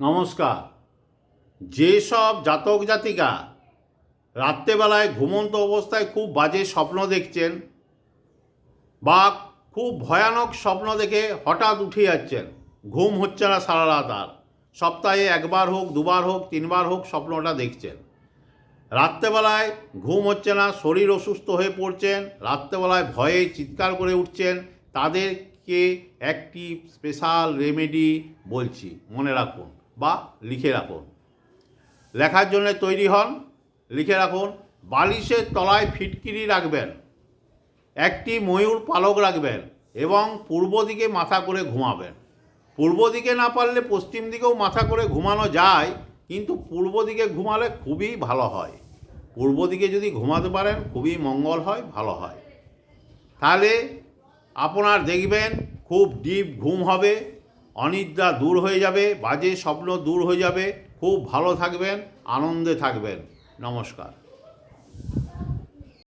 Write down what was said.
নমস্কার। যেসব জাতক জাতিকা রাত্রেবেলায় ঘুমন্ত অবস্থায় খুব বাজে স্বপ্ন দেখছেন বা খুব ভয়ানক স্বপ্ন দেখে হঠাৎ উঠে যাচ্ছেন, ঘুম হচ্ছে না সারা রাত আর। সপ্তাহে একবার হোক, দুবার হোক, তিনবার হোক স্বপ্নটা দেখছেন। রাত্রেবেলায় ঘুম হচ্ছে না, শরীর অসুস্থ হয়ে পড়ছেন, রাত্রেবেলায় ভয়ে চিৎকার করে উঠছেন, তাদেরকে একটি স্পেশাল রেমেডি বলছি, মনে রাখুন। বা লিখে রাখুন। লেখার জন্য তৈরি হন, লিখে রাখুন, বালিশের তলায় ফিটকিরি রাখবেন, একটি ময়ূর পালক রাখবেন এবং পূর্ব দিকে মাথা করে ঘুমাবেন। পূর্ব দিকে না পারলে পশ্চিম দিকেও মাথা করে ঘুমানো যায়, কিন্তু পূর্ব দিকে ঘুমালে খুবই ভালো হয়। পূর্ব দিকে যদি ঘুমাতে পারেন, খুবই মঙ্গল হয়, ভালো হয়। তাহলে আপনার দেখবেন খুব ডিপ ঘুম হবে অনিদ্রা দূর হয়ে যাবে, বাজে স্বপ্ন দূর হয়ে যাবে। খুব ভালো থাকবেন, আনন্দে থাকবেন। নমস্কার।